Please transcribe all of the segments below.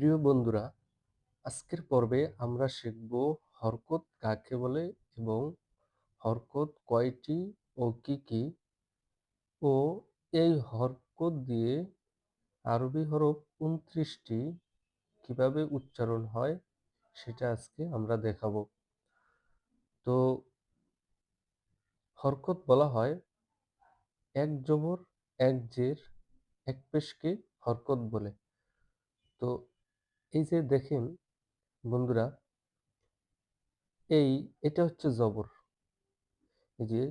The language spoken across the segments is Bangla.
প্রিয় বন্ধুরা, আজকের পর্বে আমরা শিখব হরকত কাকে বলে এবং হরকত কয়টি ও কি কি। ও এই হরকত দিয়ে আরবি হরফ উনত্রিশটি কীভাবে উচ্চারণ হয় সেটা আজকে আমরা দেখাবো। তো হরকত বলা হয় এক জবর, এক জের, এক পেশকে হরকত বলে। তো এই যে দেখেন বন্ধুরা, এই এটা হচ্ছে জবর। এই যে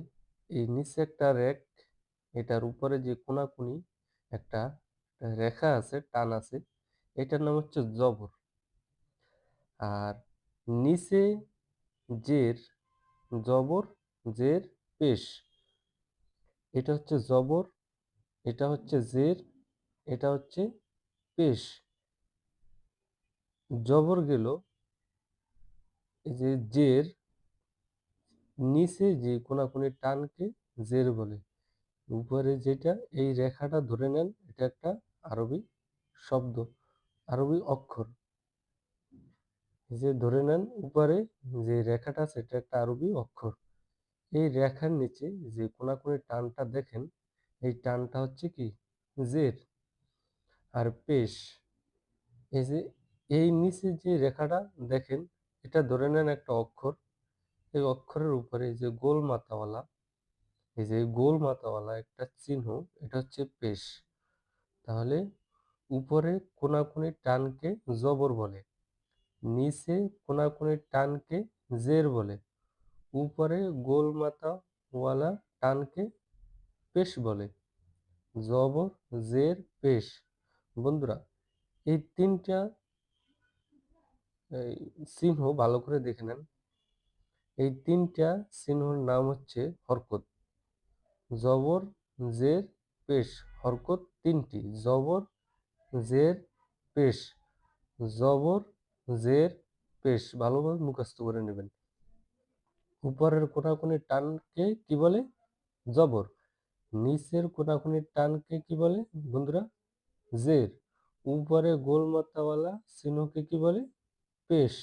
এই নিচে একটা রেক, এটার উপরে যে কোনাকুনি, একটা রেখা আছে, টান আছে, এটার নাম হচ্ছে জবর। আর নিচে জের, জবর, জের, পেশ। এটা হচ্ছে জবর, এটা হচ্ছে জের, এটা হচ্ছে পেশ। জবর গেল। এই যে জের, নিচে যে কোনাকুনি টানকে জের বলে। উপরে যেটা, এই রেখাটা ধরে নেন, এটা একটা আরবি শব্দ, আরবি অক্ষর। যে ধরে নেন, উপরে যে রেখাটা এটা একটা আরবি অক্ষর। এই রেখার নিচে যে কোনাকুনি টানটা দেখেন, এই টানটা হচ্ছে কি? জের। আর পেশ। এই যে এই নিচে যে রেখাটা দেখেন, এটা ধরে নেন একটা অক্ষর। এই অক্ষরের উপরে যে গোল মাথাওয়ালা এই যে গোল মাথাওয়ালা একটা চিহ্ন, এটা হচ্ছে পেশ। তাহলে উপরে কোনাকুনি টানকে জবর বলে, নিচে কোনাকুনি টানকে জের বলে, উপরে গোল মাথাওয়ালা টানকে পেশ বলে, জবর, জের, পেশ। বন্ধুরা, এই তিনটা চিহ্ন ভালো করে দেখে নেন। এই তিনটা চিহ্নর নাম হচ্ছে হরকত। জবর, জের, পেশ। হরকত তিনটি। জবর, জের, পেশ। জবর, জের, পেশ। ভালোভাবে মুখস্থ করে নেবেন। উপরের কোনাকুনি টানকে কি বলে? জবর। নিচের কোনাকুনি টানকে কি বলে? বন্ধুরা, জের। উপরে গোল মাথাওয়ালা চিহ্নকে কি বলে? পেশ।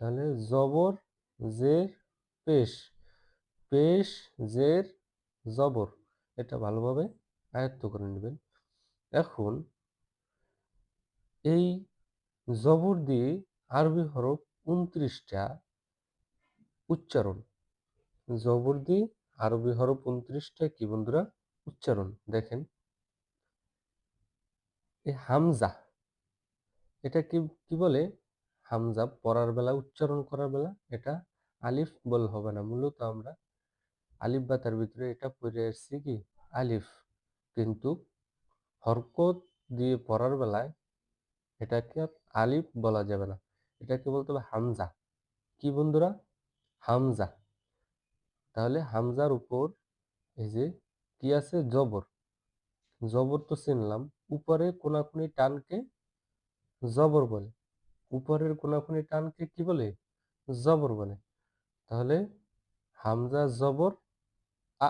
তাহলে জবর, জের, পেশ। পেশ, জের, জবর। এটা ভালোভাবে আয়ত্ত করে নেবেন। এখন এই জবর দিয়ে আরবি হরফ উনত্রিশটা উচ্চারণ। জবর দিয়ে আরবি হরফ উনত্রিশটা কি বন্ধুরা? উচ্চারণ। দেখেন। এই হামজা, এটা কি কি বলে? হামজা পড়ার বেলা, উচ্চারণ করার বেলা এটা আলিফ বল হবে না। মূলত আমরা আলিফ বা তার ভিতরে এটা পড়ে আসছি কি? আলিফ। কিন্তু হরকত দিয়ে পড়ার বেলায় এটাকে আলিফ বলা যাবে না। এটাকে বলতে হবে হামজা। কি বন্ধুরা? হামজা। তাহলে হামজার উপর এই যে কি আছে? জবর। জবর তো চিনলাম। উপরে কোনাকুনি টানকে জবর বলে। উপরের কোনাকুনি টানকে কি বলে? জবর বলে। তাহলে হামজা জবর, আ,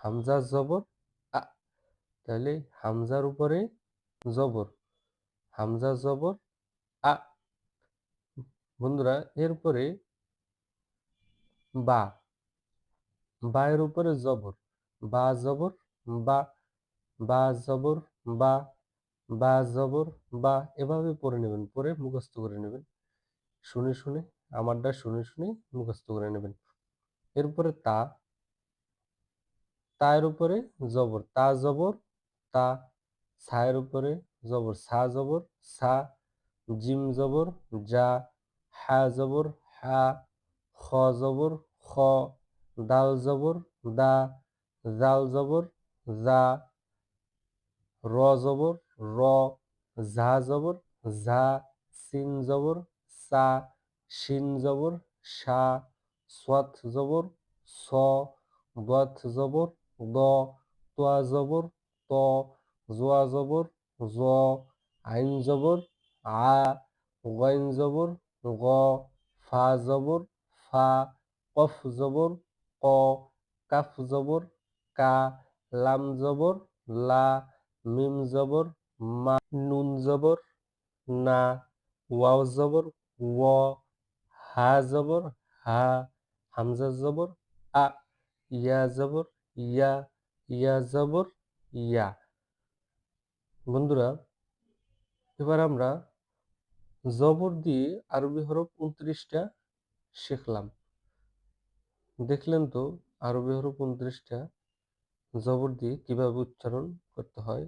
হামজা জবর, আ। তাহলে হামজার উপরে জবর, হামজা জবর, আ। বন্ধুরা এরপরে বা। বায়ের উপরে জবর, বা জবর, বা। বা জবর, বা। বা জবর বা এভাবে পড়ে নেবেন পরে মুখস্থ করে নেবেন। শুনে শুনে, আমারটা শুনে শুনে মুখস্থ করে নেবেন। এরপরে তা তায়ের উপরে জবর, তা জবর, তা ছায়ের উপরে জবর সা জবর সা জিম জবর, যা হা জবর, হা খ জবর, খ দাল জবর, দা জাল জবর জা র জবর, র, ঝা জবর, ঝা, সিন জবর, সা, শিন জবর, সা সৎ জবর, স বথ জবর দ তোয়া জবর, ত জোয়া জবর জ আইন জবর, আ, গইন জবর, গ, ফা জবর, ফা, কফ জবর, ক, কাফ জবর, কা, লাম জবর, লা মিম জবর মা নুন জবর না ওয়াও জবর ওয়া হা জবর হা হামজা জবর আ ইয়া জবর ইয়া ইয়া জবর ইয়া। বন্ধুরা, এবার আমরা জবর দিয়ে আরবি হরফ উনত্রিশটা শিখলাম। দেখলেন তো আরবি হরফ উনত্রিশটা জবর দিয়ে কীভাবে উচ্চারণ করতে হয়।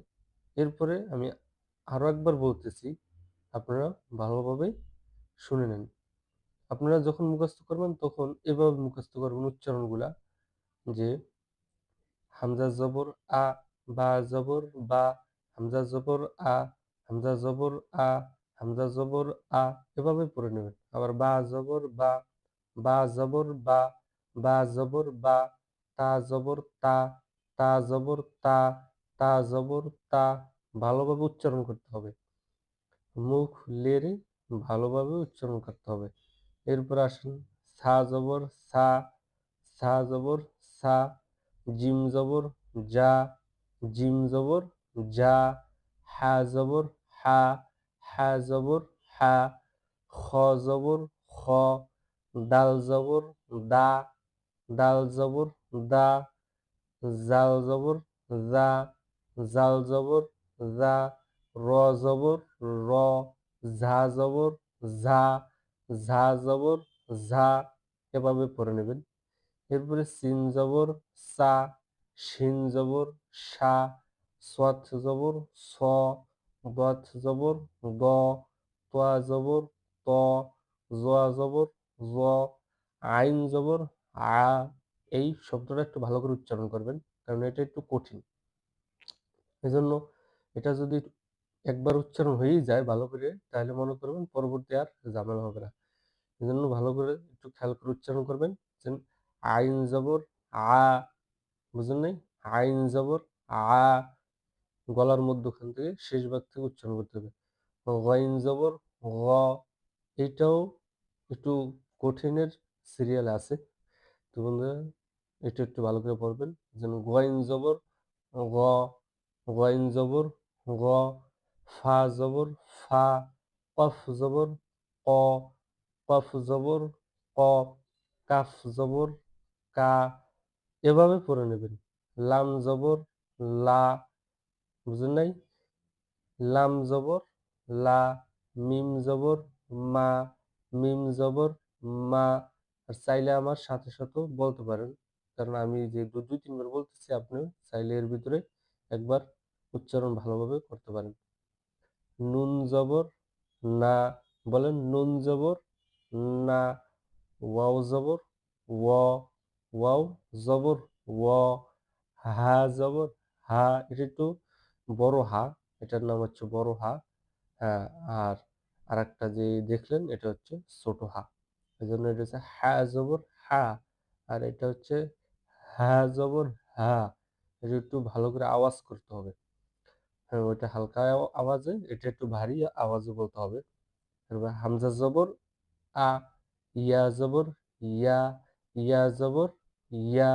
এরপরে আমি আরও একবার বলতেছি, আপনারা ভালোভাবে শুনে নেন। আপনারা যখন মুখস্থ করবেন তখন এভাবে মুখস্থ করবেন উচ্চারণগুলা যে হামজা জবর আ, বা জবর বা, হামজা জবর আ, হামজা জবর আ, হামজা জবর আ, এভাবে পড়ে নেবেন। আবার বা জবর বা বা জবর বা বা জবর বা, তা জবর তা তা জবর তা তা জবর তা ভালোভাবে উচ্চারণ করতে হবে। মুখ লেরে ভালোভাবে উচ্চারণ করতে হবে। এরপর আসেন সা জবর, সা সা জবর, সা, জিম জবর, যা, জিম জবর, যা, হা জবর, হা হা জবর, হা, খ জবর, খ, দাল জবর, দা, দাল জবর, দা, জাল জবর জা জাল জবর, জা, র জবর, র, ঝা জবর, ঝা ঝা জবর, ঝা এভাবে পড়ে নেবেন। এরপরে সিন জবর, সা, শিন জবর, সা, সৎ জবর, স দত জবর দ তোয়া জবর, ত জোয়া জবর, জ, আইন জবর, আ, এই শব্দটা একটু ভালো করে উচ্চারণ করবেন, কারণ এটা একটু কঠিন। এজন্য এটা যদি একবার উচ্চারণ হয়েই যায় ভালো করে, তাহলে মনে করবেন পরবর্তী আর ঝামেলা হবে না। এজন্য ভালো করে একটু খেয়াল করে উচ্চারণ করবেন। আইন জবর আ, বুঝলেন নাই? আইন জবর আ, গলার মধ্যখান থেকে শেষ ভাগ থেকে উচ্চারণ করতে হবে। গইন জবর গ, এটাও একটু কঠিনের সিরিয়াল আছে। তো বন্ধুরা, এটা একটু ভালো করে পড়বেন। যেন গইন জবর গ গইন জবর গ ফা জবর ফা কফ জবর ক কফ জবর ক কাফ জবর কা এভাবে পড়ে নেবেন। লাম জবর, লা বুঝলেন নাই? লাম জবর, লা, মিম জবর, মা, মিম জবর, মা। আর চাইলে আমার সাথে সাথেও বলতে পারেন। কারণ আমি যে দুই তিনবার বলতেছি আপনি চাইলে এর ভিতরে একবার উচ্চারণ ভালোভাবে করতে পারেন। নুন জবর, না বলেন নুন জবর, না ওয়াও জবর ওয় ওয়াও জবর, ও হা জবর, হা এটা একটু বড় হা, এটার নাম হচ্ছে বড় হা হ্যাঁ আর আর একটা যে দেখলেন এটা হচ্ছে ছোট হা। এই জন্য এটা হচ্ছে হা জবর, হা আর এটা হচ্ছে হা জবর, হা, এটা একটু ভালো করে আওয়াজ করতে হবে। হ্যাঁ ওইটা হালকা আওয়াজে, এটা একটু ভারী আওয়াজে বলতে হবে। হামজা জবর, আ, ইয়া জবর, ইয়া ইয়া জবর, ইয়া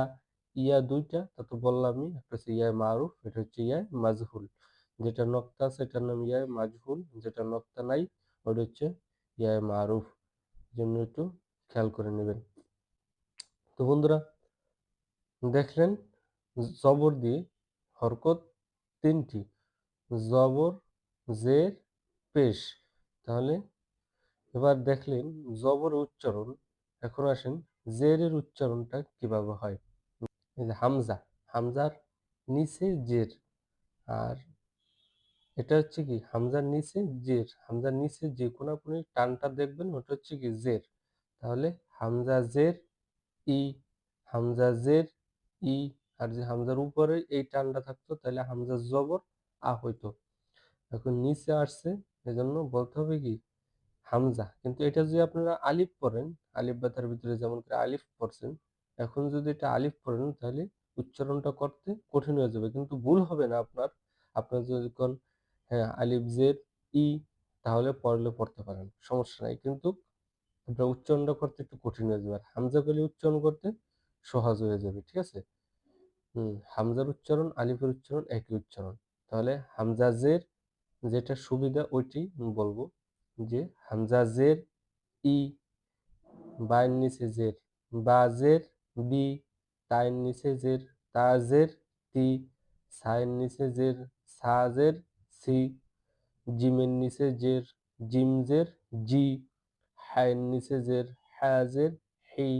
ইয়া দুইটা তা তো বললামই একটা হচ্ছে ইয়া মারুফ, এটা হচ্ছে ইয়া মাজহুল। যেটা নক্তা এটার নাম ইয়া মাজহুল, যেটা নক্তা নাই ওটা হচ্ছে ইয়া মারুফ। জন্য একটু খেয়াল করে নেবেন। তো বন্ধুরা, দেখলেন, জবর দিয়ে হরকত তিনটি। জবর, জের, পেশ। তাহলে এবার দেখলেন জবর উচ্চারণ। এখন আসেন জেরের উচ্চারণটা কীভাবে হয়? হামজা, হামজার নিচে জের। আর এটা হচ্ছে কি? হামজার নিচে জের। হামজার নিচে যে কোনাকুনি টানটা দেখবেন, ওটা হচ্ছে কি জের। তাহলে হামজা জের, ই, হামজা জের, ই। আর যে হামজার উপরে এই টানটা থাকতো, তাহলে হামজা জবর আ হইতো। এখন নিচে আসছে, এজন্য বলতে হবে কি, হামজা। কিন্তু এটা যদি আপনারা আলিফ পড়েন, আলিফ বা তার ভিতরে যেমন করে আলিফ পড়ছেন, এখন যদি এটা আলিফ পড়েন, তাহলে উচ্চারণটা করতে কঠিন হয়ে যাবে। কিন্তু ভুল হবে না আপনার। আপনার যদি কোন হ্যাঁ আলিফ, জের, ই, তাহলে পড়লে পড়তে পারেন, সমস্যা নাই। কিন্তু আপনার উচ্চারণটা করতে একটু কঠিন হয়ে যাবে। আর হামজা করলে উচ্চারণ করতে সহজ হয়ে যাবে, ঠিক আছে? হুম, হামজার উচ্চারণ, আলিফের উচ্চারণ একই উচ্চারণ। তাহলে হামজাজের যেটা সুবিধা ওইটি বলব যে হামজাজের ই বায়ের নিচে জের বাজের বি তায়ের নিচে জের তাজের তি সায়ের নিচে জের সাজের সি জিমের নিচে জের জিমজের জি হায়ের নিচে জের হাজের হি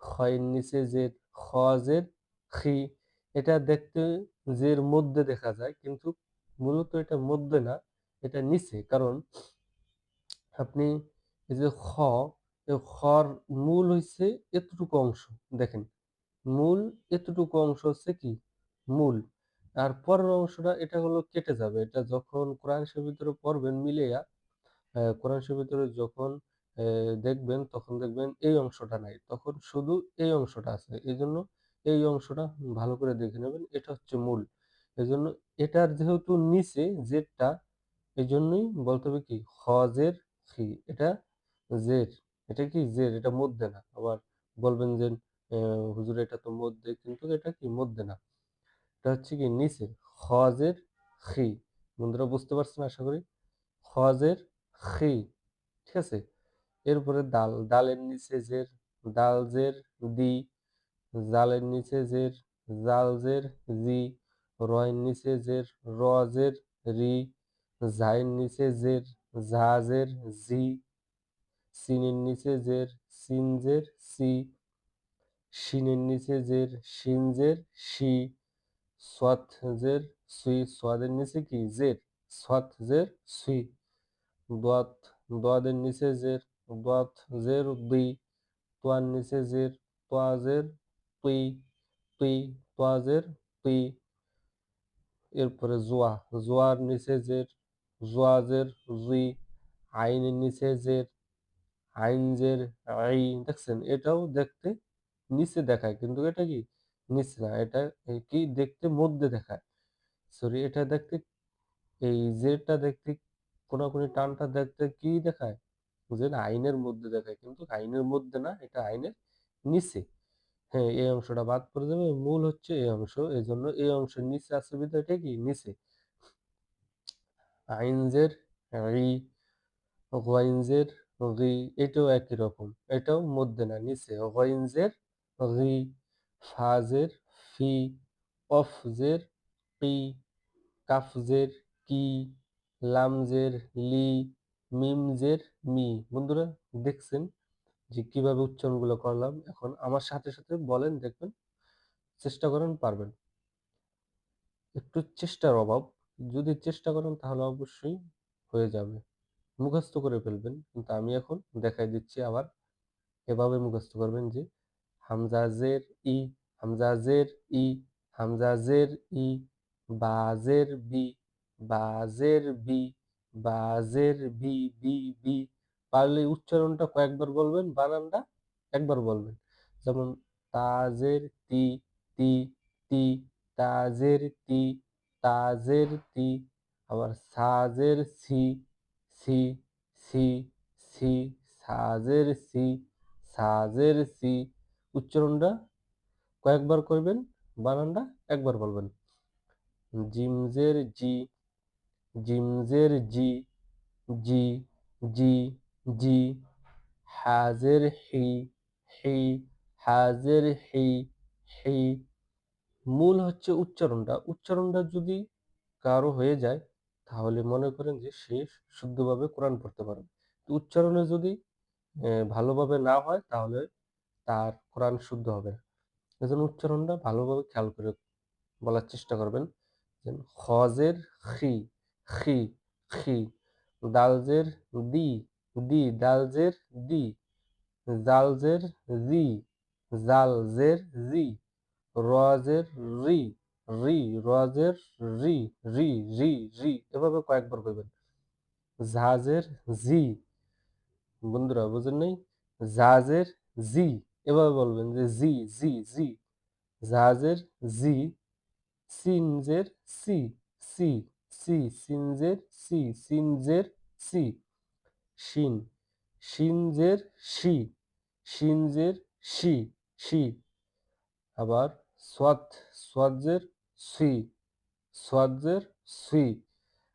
খয়ের নিচে জের খজের খি। এটা দেখতে জের মধ্যে দেখা যায়, কিন্তু মূলত এটা মধ্যে না, এটা নিচে। কারণ আপনি এই যে খ খর মূল হইছে এতটুকু অংশ। দেখেন, মূল এতটুকু অংশ হচ্ছে কি? মূল। আর পরের অংশটা, এটা হলো কেটে যাবে। এটা যখন কোরআন শরীফের ভিতরে পড়বেন মিলেয়া কোরআন শরীফের ভিতরে যখন দেখবেন, তখন দেখবেন এই অংশটা নাই। তখন শুধু এই অংশটা আছে। এই জন্য এই অংশটা ভালো করে দেখে নেবেন, এটা হচ্ছে মূল। এই জন্য এটার যেহেতু নিচে জেরটা এই জন্যই বলতে হবে কি? খজের খি। এটা জের এটা কি জের এটা মধ্যে না। আবার বলবেন যে হুজুর, এটা তো মধ্যে, কিন্তু এটা কি মধ্যে না? এটা হচ্ছে কি নিচে। খজের খি। বন্ধুরা, বুঝতে পারছেন আশা করি? খজের খি। ঠিক আছে? এরপরে দাল ডালের নিচে জের দাল জের দি। জালের নিচে জের, জাল জের জি রয়ের নিচে জের, র জের, রি জায়ের নিচে জের জাজের জি সিনের নিচে জের সিনজের সি শিনের নিচে জের শিনজের সি সোয়াত জের সুই সদের নিচে কি? জের সোয়াত জের সুই দোয়াত দোয়াদের নিচে জের দোয়াত জের দুই তোয়ার নিচে জের, তোয়া জের তুই তুই তোয়া জের তুই এরপরে জোয়া, জোয়ার নিচে জের, জোয়া জের জুই আইনের নিচে জের, আইন জের, আই, দেখছেন? এটাও দেখতে নিচে দেখায়, কিন্তু এটা কি নিচে না? এটা কি দেখতে মধ্যে দেখায়? সরি এটা দেখতে এই জেরটা দেখতে কোনাকুনি টানটা দেখতে কি দেখায়? যে আইনের মধ্যে দেখায়, কিন্তু আইনের মধ্যে না, এটা আইনের নিচে। হ্যাঁ এই অংশটা বাদ পড়ে যাবে। মূল হচ্ছে এই অংশ। এই জন্য এই অংশের নিচে আছে বিধায় এটা কি? নিচে। আইনজের, রি গইনজের রি, এটাও একই রকম। এটাও মধ্যে না, নিচে। গইনজের রি ফাজের ফি, অফজের কি কাফজের, কি, লামজের, লি, মিমজের, মি। বন্ধুরা দেখছেন? যে কীভাবে উচ্চারণগুলো করলাম, এখন আমার সাথে সাথে বলেন, দেখবেন চেষ্টা করেন, পারবেন। একটু চেষ্টার অভাব, যদি চেষ্টা করেন তাহলে অবশ্যই হয়ে যাবে। মুখস্থ করে ফেলবেন, কিন্তু আমি এখন দেখাই দিচ্ছি আবার এভাবে মুখস্থ করবেন যে হামজাজের ই হামজাজের ই হামজাজের ই বাজের বি বাজের বি বাজের বি বি বি পারলে উচ্চারণটা কয়েকবার বলবেন, বানানটা একবার বলবেন। যেমন, তাজের তি তি তি, তাজের তি তাজের তি, আবার সাজের সি সি সি সি, সাজের সি সাজের সি, উচ্চারণটা কয়েকবার করবেন, বানানটা একবার বলবেন। জিমজের জি জিমজের জি জি জি জি। হাজের হি হি, হাজের হি হি। মূল হচ্ছে উচ্চারণটা। উচ্চারণটা যদি কারও হয়ে যায়, তাহলে মনে করেন যে সে শুদ্ধভাবে কোরআন পড়তে পারবে। তো উচ্চারণে যদি ভালোভাবে না হয়, তাহলে তার কোরআন শুদ্ধ হবে না। এজন্য উচ্চারণটা ভালোভাবে খেয়াল করে বলার চেষ্টা করবেন। যে খজের খি খি খি দালজের দি দি দালজের দি। জালজের জি জালজের জি রজের রি। রি রজের রি। রি রি রি। এভাবে কয়েকবার করবেন জাহাজের জি বন্ধুরা, বুঝেন নাই? জাহাজের জি এভাবে বলবেন যে জি জি জি জাহাজের জি সিনজের সি। সি সি। সিনজের সি। সিনজের সি। শিন। শিনজের শি। শিনজের শি। শি। আবার সোয়াত। সোয়াজের সুই সোয়াজের সুই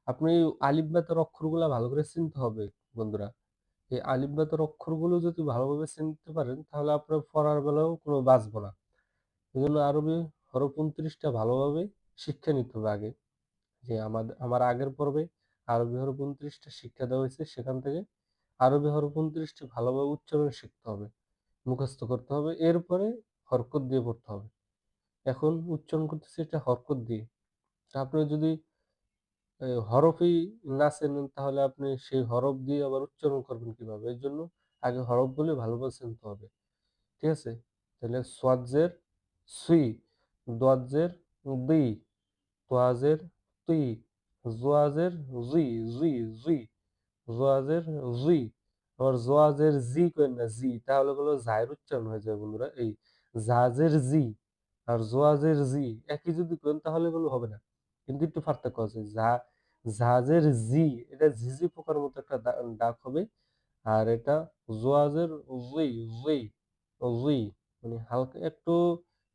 আপনি আলিফ বাতের অক্ষরগুলা ভালো করে চিনতে হবে, বন্ধুরা। এই আলিফ বাতের অক্ষরগুলো যদি ভালোভাবে চিনতে পারেন, তাহলে আপনার পড়ার বেলাও কোনো বাঁচবো না। এই জন্য আরবি হরফ উনত্রিশটা ভালোভাবে শিক্ষা নিতে হবে আগে। যে আমাদের আমার আগের পর্বে আরবি হরফ উনত্রিশটা শিক্ষা দেওয়া হয়েছে, সেখান থেকে আরবি হরফ উনত্রিশটি ভালোভাবে উচ্চারণ শিখতে হবে, মুখস্থ করতে হবে, এরপরে হরকত দিয়ে পড়তে হবে। এখন উচ্চারণ করতেছি এটা হরকত দিয়ে। আপনি যদি হরফই না চেনেন, তাহলে আপনি সেই হরফ দিয়ে আবার উচ্চারণ করবেন কীভাবে? এর জন্য আগে হরফগুলি ভালোভাবে চিনতে হবে। ঠিক আছে? তাহলে সোয়াজের সুই দোয়াজের দি তোয়াজের তুই জোয়াজের জুই জুই জুই জোয়াজের জুই আবার জোয়াজের জি করেন না, জি। তাহলে গুলো জায়ের উচ্চারণ হয়ে যায় বন্ধুরা, এই জাজের জি আর জোয়াজের জি। একই যদি করেন তাহলে এগুলো হবে না। কিন্তু একটু পার্থক্য আছে। যা জাহাজের জি, এটা ঝিঝি পোকার মতো একটা ডাক হবে। আর এটা জোয়াজের জুই জুই জুই মানে হালকা একটু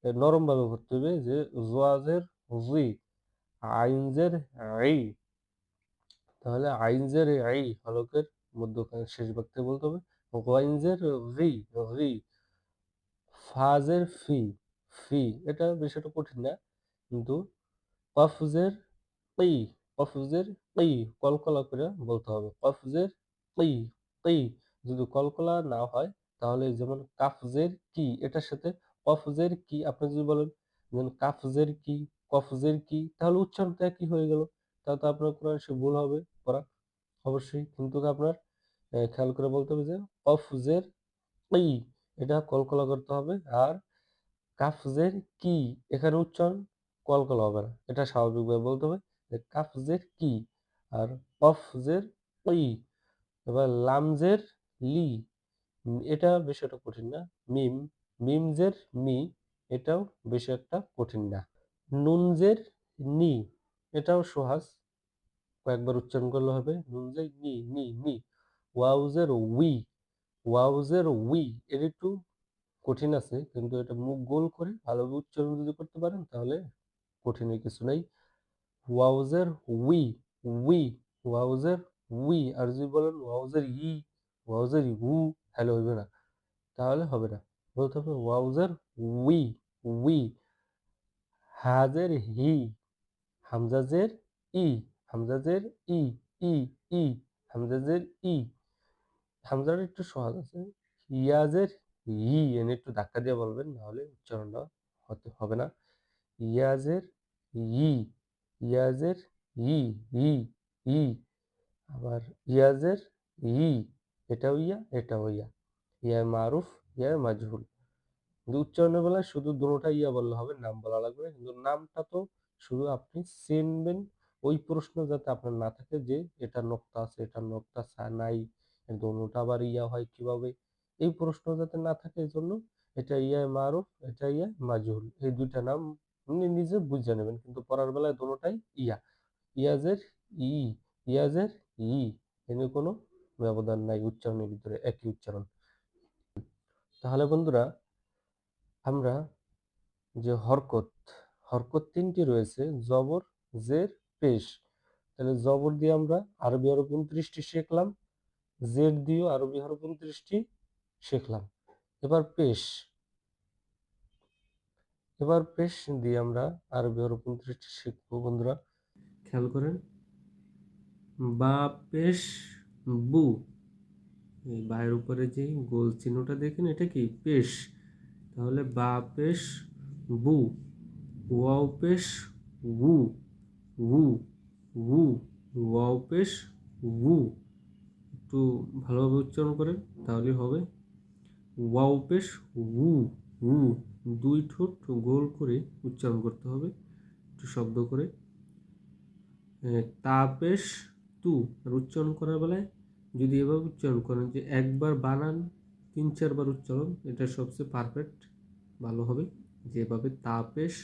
নরম ভাবে করতে হবে যে জোয়াজের জুই আইনজের আই তাহলে আইনজের আই হলকের মধ্যখানে শেষ বাক্যে বলতে হবে। ওয়াইনজের রি রি ফাজের ফি ফি, এটা বিষয়টা কঠিন না। কিন্তু কফজের কি কফজের কি কলকলা করে বলতে হবে। কফজের কি কি যদি কলকলা না হয়, তাহলে যেমন কাফজের কি, এটার সাথে কফজের কি, আপনি যদি বলেন, যেমন কাফজের কি কফজের কি? তাহলে উচ্চারণটা একই হয়ে গেল। তাহলে তো আপনার কোরআন সে ভুল হবে, পড়া অবশ্যই। কিন্তু আপনার খেয়াল করে বলতে হবে যে কফজের কি? এটা কলকলা করতে হবে। আর কাফজের কি? এখানে উচ্চারণ কলকলা হবে না। এটা স্বাভাবিকভাবে বলতে হবে যে কাফজের কি? আর কফজের কি এবার লামজের লি এটা বেশি একটা কঠিন না। মিম, মিমজের মি, এটাও বেশি একটা কঠিন না। নুনজের নি, এটাও সহজ কয়েকবার উচ্চারণ করলে হবে নুনজের নি নি নি। ওয়াউজের উই ওয়াউজের উই, এর একটু কঠিন আছে, কিন্তু এটা মুখ গোল করে ভালোভাবে উচ্চারণ যদি করতে পারেন, তাহলে কঠিনের কিছু নেই। ওয়াউজের উই উই, ওয়াউজের উই, আর যদি বলেন ওয়াউজের ই, ওয়াউজের ইউ হ্যালো হইবে না। তাহলে হবে না। বলতে হবে ওয়াউজের উই উই। হাজের হি হামজাজের ই হামজাজের ই ই ই হামজাজের ই। হামজার একটু সহজ আছে। ইয়াজের ই এনে একটু ধাক্কা দিয়ে বলবেন, নাহলে উচ্চারণটা হতে হবে না। ইয়াজের ই ইয়াজের ই ই ই। আবার ইয়াজের ই, এটাও ইয়া এটাও ইয়া। ইয়া মারুফ ইয়া মাজহুল। কিন্তু উচ্চারণের বেলায় শুধু দুটোটা ইয়া বললে হবে, নাম বলা লাগবে। কিন্তু নামটা তো শুধু আপনি চিনবেন ওই প্রশ্ন যাতে আপনার না থাকে যে এটা নোক্তা আছে, এটা নোক্তা নাই দোনোটা আবার ইয়া হয় কীভাবে? এই প্রশ্ন যাতে না থাকে এই জন্য এটা ইয়া মারুফ, এটা ইয়া মাজুল এই দুইটা নাম আপনি নিজে বুঝে নেবেন, কিন্তু পড়ার বেলায় দোনোটাই ইয়া। ইয়াজের ই ইয়াজের ই, এনে কোনো ব্যবধান নাই উচ্চারণের ভিতরে, একই উচ্চারণ। তাহলে বন্ধুরা আমরা যে হরকত হরকত তিনটি রয়েছে, জবর, জের, পেশ। তাহলে জবর দিয়ে আমরা আরবি হরফ উনত্রিশটি শিখলাম, জের দিয়েও আরবি হরফ উনত্রিশটি শিখলাম। এবার পেশ। এবার পেশ দিয়ে আমরা আরবি হরফ উনত্রিশটি শিখব, বন্ধুরা। খেয়াল করেন। বা, পেশ, বু। এই বায়ের উপরে যে গোল চিহ্নটা দেখেন, এটা কি? পেশ। তাহলে বা পেশ বু ওয়াও পেশ উ উ উ ওয়াও পেশ উ। একটু ভালোভাবে উচ্চারণ করেন তাহলে হবে ওয়াও পেশ উ উ। দুই ঠোঁট গোল করে উচ্চারণ করতে হবে একটু শব্দ করে। এ, তা পেশ তু আর উচ্চারণ করার বেলায় যদি এভাবে উচ্চারণ করেন যে একবার বানান তিন চারবার উচ্চারণ, এটা সবচেয়ে পারফেক্ট ভালো হবে। যেভাবে তাপেশ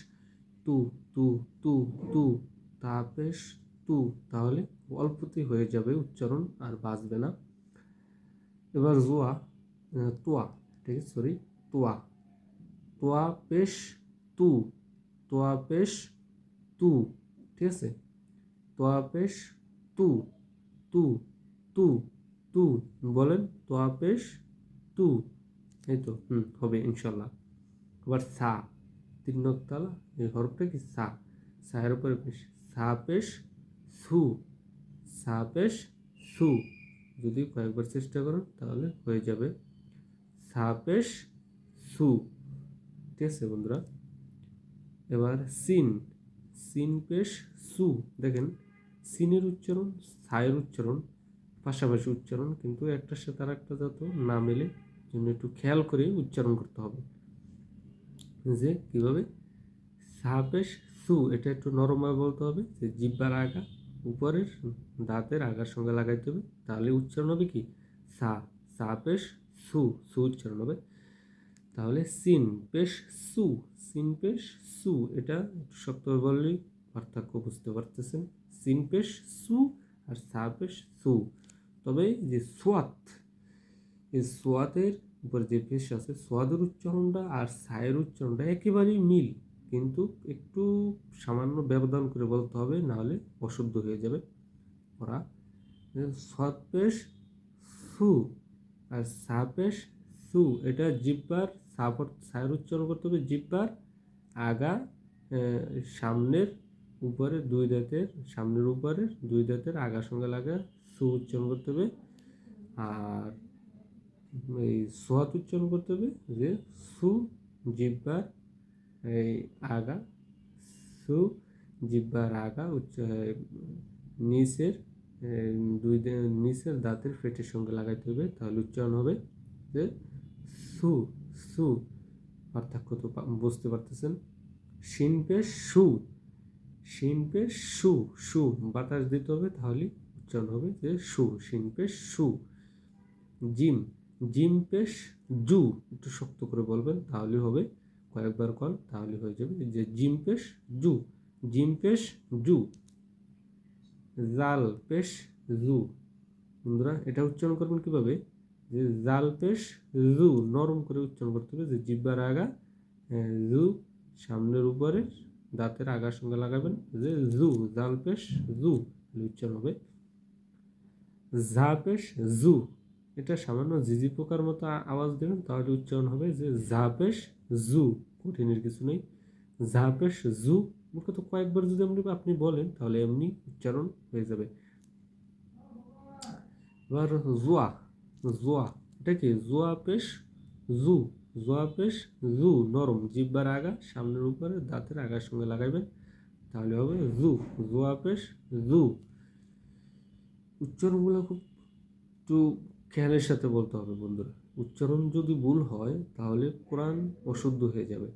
তু তু তু তু, তাপেশ তু, তাহলে অল্পতেই হয়ে যাবে উচ্চারণ আর বাঁচবে না। এবার জোয়া তোয়া, ঠিক আছে সরি তোয়া। তোয়া পেশ তু তোয়া পেশ তু, ঠিক আছে? তোয়া পেশ তু তু তু তু, বলেন তোয়া পেশ তু এই তো, হুম, হবে ইনশাল্লাহ। আবার সা, তিন নকতালা, এই হরফটা কি সা? সায়ের উপরে পেশ সা পেশ সু, সা পেশ সু। যদি কয়েকবার চেষ্টা করেন তাহলে হয়ে যাবে। সা পেশ সু। ঠিক আছে বন্ধুরা? এবার সিন সিন পেশ সু। দেখেন, সিনের উচ্চারণ, সায়ের উচ্চারণ, পাশাপাশি উচ্চারণ, কিন্তু একটার সাথে আর একটা যত না মেলে জন্য একটু খেয়াল করে উচ্চারণ করতে হবে। যে কীভাবে? সাপেশ সু, এটা একটু নরমভাবে বলতে হবে। যে জিব্বার আগা, উপরের দাঁতের আগার সঙ্গে লাগাইতে হবে। তাহলে উচ্চারণ হবে কি? সা, সাপেশ সু সু উচ্চারণ হবে। তাহলে সিন, পেশ সু, সিন, পেশ সু, এটা শক্তভাবে বললেই পার্থক্য বুঝতে পারতেছেন। সিন, পেশ সু আর সাপেশ সু। তবে যে সোয়াত এই সোয়াদের উপর যে পেশ আছে, সোয়াদের উচ্চারণটা আর সায়ের উচ্চারণটা একেবারেই মিল, কিন্তু একটু সামান্য ব্যবধান করে বলতে হবে, নাহলে অশুদ্ধ হয়ে যাবে ওরা। সোয়াদ পেশ সু আর সা পেশ সু, এটা জিব্বার সাপর, সায়ের উচ্চারণ করতে হবে জিব্বার। আগা সামনের উপরে দুই দাঁতের, সামনের উপরে দুই দাঁতের আগার সঙ্গে লাগা সু উচ্চারণ করতে হবে। আর এই সোয়াত উচ্চারণ করতে হবে যে সু জিব্বার, এই আগা, সু জিব্বার আগা উচ্চ নিচের দুই নিচের দাঁতের পেটের সঙ্গে লাগাইতে হবে। তাহলে উচ্চারণ হবে যে সু সু, পার্থক্য তো বুঝতে পারতেছেন? শিন পেশ সু শিন পেশ সু সু, বাতাস দিতে হবে। তাহলে উচ্চারণ হবে যে সু শিন পেশ সু, জিম। জিম পেশ জু একটু শক্ত করে বলবেন তাহলে হবে কয়েকবার কন তাহলে হয়ে যাবে যে জিম পেশ জু জিম পেশ জু জাল পেশ জু। বন্ধুরা এটা উচ্চারণ করবেন কীভাবে? যে জাল পেশ জু নরম করে উচ্চারণ করতে হবে যে জিব্বার আগা আহ, জু সামনের উপরে দাঁতের আগার সঙ্গে লাগাবেন যে জু জাল পেশ জু উচ্চারণ হবে। ঝা পেশ জু। এটা সামান্য জিজি পোকার মতো আওয়াজ দেবেন, তাহলে উচ্চারণ হবে যে ঝা পেশ জু। কঠিনের কিছু নেই। ঝা পেশ জু। মুখে তো কয়েকবার যদি আপনি আপনি বলেন, তাহলে এমনি উচ্চারণ হয়ে যাবে। এবার জুয়া। জুয়া। এটা কি? জুয়া পেশ জু। জুয়া পেশ জু। নরম। জিব্বার আগা, সামনের উপরে দাঁতের আগার সঙ্গে লাগাইবেন, তাহলে হবে জু। জুয়া পেশ জু। উচ্চারণগুলো খুব একটু খেয়ালের সাথে বলতে হবে বন্ধুরা, উচ্চারণ যদি ভুল হয় তাহলে কোরআন অশুদ্ধ হয়ে যাবে।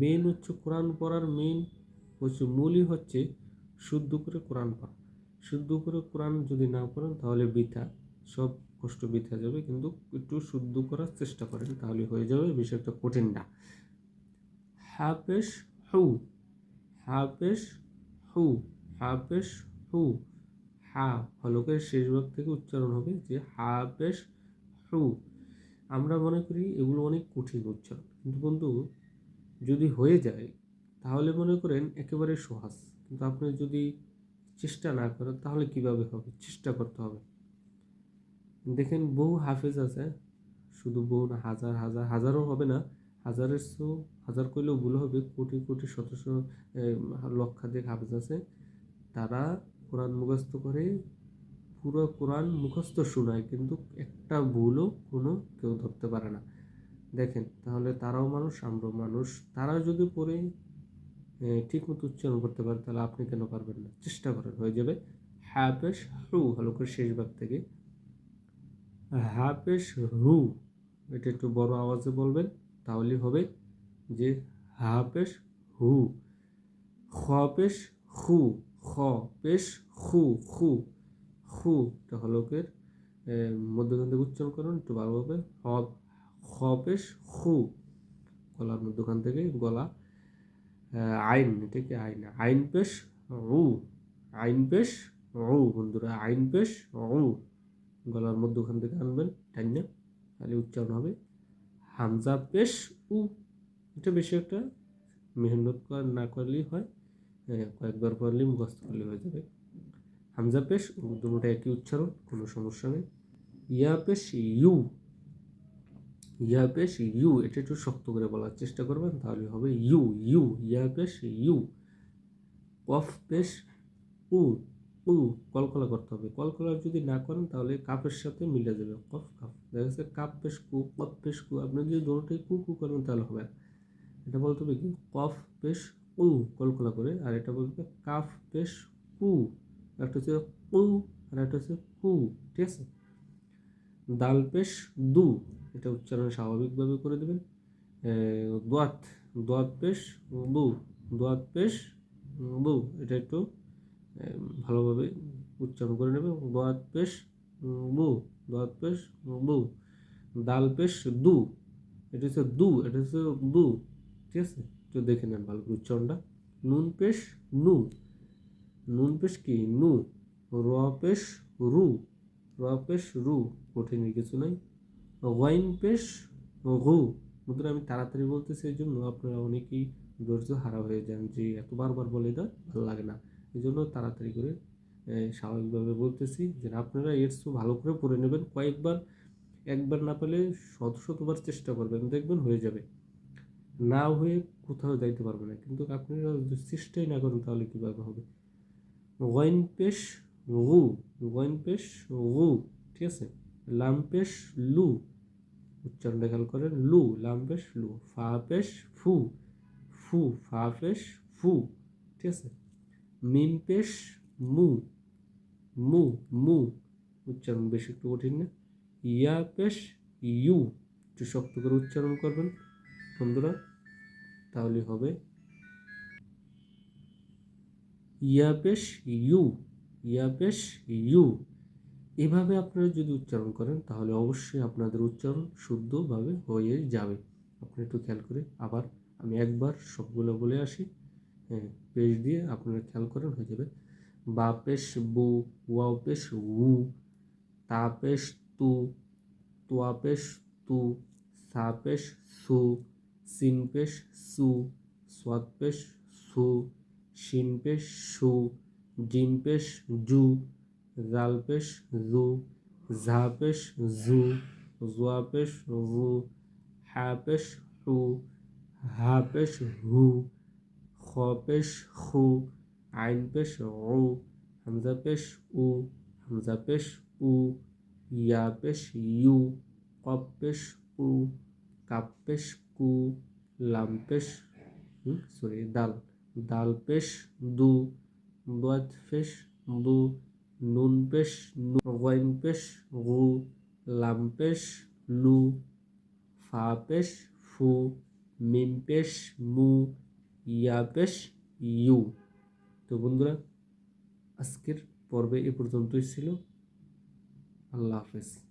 মেন হচ্ছে কোরআন পড়ার মেন হচ্ছে মূলই হচ্ছে শুদ্ধ করে কোরআন পড়া। শুদ্ধ করে কোরআন যদি না পড়েন তাহলে বৃথা, সব কষ্ট বৃথা যাবে, কিন্তু একটু শুদ্ধ করার চেষ্টা করেন তাহলে হয়ে যাবে, বিষয়টা কঠিন না। হাফেশ হু হাফেশ হু হাফেশ হু। হা হলকের শেষ ভাগ থেকে উচ্চারণ হবে যে হা পেশ হু। আমরা মনে করি এগুলো অনেক কঠিন উচ্চারণ। কিন্তু বন্ধু, যদি হয়ে যায়, তাহলে মনে করেন একেবারে সহজ। কিন্তু আপনি যদি চেষ্টা না করেন, তাহলে কীভাবে হবে? চেষ্টা করতে হবে। দেখেন বহু হাফেজ আছে, শুধু বহু না, হাজার হাজার, হাজারও হবে না, হাজারের চেয়েও, হাজার করলেও ভুল হবে, কোটি কোটি, শত শত লক্ষাধিক হাফেজ আছে। তারা কোরআন মুখস্থ করে, পুরো কোরআন মুখস্থ শোনায়, কিন্তু একটা ভুলও কোনো কেউ ধরতে পারে না। দেখেন, তাহলে তারাও মানুষ, আমরাও মানুষ। তারা যদি পড়ে ঠিক মতো উচ্চারণ করতে পারে, তাহলে আপনি কেন পারবেন না? চেষ্টা করেন, হয়ে যাবে। হ্যাপেশ হু, ভালো করে শেষ ভাগ থেকে। হ্যাপেশ হু, এটা একটু বড় আওয়াজে বলবেন তাহলে হবে যে হাপেশ হু, খপেশ হু। খ পেশ হু হু হু এটা হলকের মধ্যখান থেকে উচ্চারণ করুন, একটু ভালোভাবে হব খপেশ হু গলার মধ্যখান থেকে গলা আইন, এটা কি আইন? আইন পেশ উ আইন পেশ উ বন্ধুরা, আইন পেশ উ গলার মধ্যখান থেকে আনবেন, টাইনা, তাহলে উচ্চারণ হবে, হামজা পেশ উ, এটা বেশি একটা মেহনত না করলেই হয়। কয়েকবার পড়লে মুখস্থ করলে হয়ে যাবে। হামজা পেশ উ দুটোটা একই উচ্চারণ, কোনো সমস্যা নেই। ইয়া পেশ, ইউ। ইয়া পেশ, ইউ, এটা একটু শক্ত করে বলার চেষ্টা করবেন, তাহলে হবে ইউ ইউ। ইয়া পেশ, ইউ। কফ পেশ, উ উ। কলকলা করতে হবে। কলকলা যদি না করেন, তাহলে কাপের সাথে মিলে যাবে। কফ কাপ দেখা যাচ্ছে কাপ পেশ, কু, কফ পেশ, কু। আপনি যদি দুটোটাই কু কু করেন, তাহলে হবে। এটা বলতে হবে কি? কফ পেশ উ কলকলা করে, আর এটা বলতে হবে কাফ পেশ কু একটা হচ্ছে কু আর একটা হচ্ছে কু ঠিক আছে? দাল পেশ দু, এটা উচ্চারণ স্বাভাবিকভাবে করে দেবেন। দোয়াত দোয়াত পেশ দু, দোয়াত পেশ দু, এটা একটু ভালোভাবে উচ্চারণ করে নেবে দোয়াত পেশ দু, দোয়াত পেশ দু, দাল পেশ দু, এটা হচ্ছে দু, এটা হচ্ছে দু, ঠিক আছে? একটু দেখে নেন ভালো করে উচ্চারণটা। নুন পেশ নু। নুন পেশ কি? নু। র পেশ রু। র পেশ রু। কঠিন কিছু নাই। ওয়াইন পেশ গু বন্ধুরা আমি তাড়াতাড়ি বলতেছি, এই জন্য আপনারা অনেকেই ধৈর্য হারা হয়ে যান যে এত বারবার বলে দেয়, ভালো লাগে না। এই জন্য তাড়াতাড়ি করে স্বাভাবিকভাবে বলতেছি যে আপনারা এর ভালো করে পড়ে নেবেন। কয়েকবার, একবার না পেলে শত শতবার চেষ্টা করবেন। দেখবেন হয়ে যাবে। না হয়ে কোথাও যাইতে পারবে না। কিন্তু আপনারা যদি চেষ্টাই না করেন, তাহলে কীভাবে হবে? ওয়াইন পেশ গু ওয়াইন পেশ গু, ঠিক আছে? লাম পেশ লু, উচ্চারণটা খেয়াল করেন, লু, লাম পেশ লু, ফা পেশ ফু ফু, ফা পেশ ফু, ঠিক আছে? মিম পেশ মু মু মু, উচ্চারণ বেশি একটু কঠিন না? ইয়া পেশ ইউ, একটু শক্ত করে উচ্চারণ করবেন। বন্ধুরা তাহলে হবে ইয়া পেশ ইউ ইয়া পেশ ইউ। এভাবে আপনারা যদি উচ্চারণ করেন, তাহলে অবশ্যই আপনাদের উচ্চারণ শুদ্ধভাবে হয়ে যাবে। আপনি একটু খেয়াল করে আবার আমি একবার সবগুলো বলে আসি। হ্যাঁ পেশ দিয়ে আপনারা খেয়াল করেন, হয়ে যাবে। বা পেশ বু, ওয়াও পেশ উ, তা পেশ তু, তোয়া পেশ তু, সা পেশ সু সিন পেশ সু সোয়াদ সু শিন পেশ সু জিমপেশ জু জাল পেশ জু ঝা পেশ জু জুয়া পেশ রু হা পেশ হু হা পেশ হু খ পেশ খু আইন পেশ উ হামজা উ হামজা উ ইয়া পেশ ইউ কপ পেশ উ কাপ কু, লাম পেশ সরি দাল দাল পেশ, দু দোয়াত পেশ, দু, নুন পেশ, নু, ওয়াইন পেশ, গু, লাম পেশ লু ফা পেশ, ফু, মিম পেশ, মু, ইয়া পেশ, ইউ। তো বন্ধুরা, আজকের পর্বে এ পর্যন্তই ছিল। আল্লাহ হাফেজ।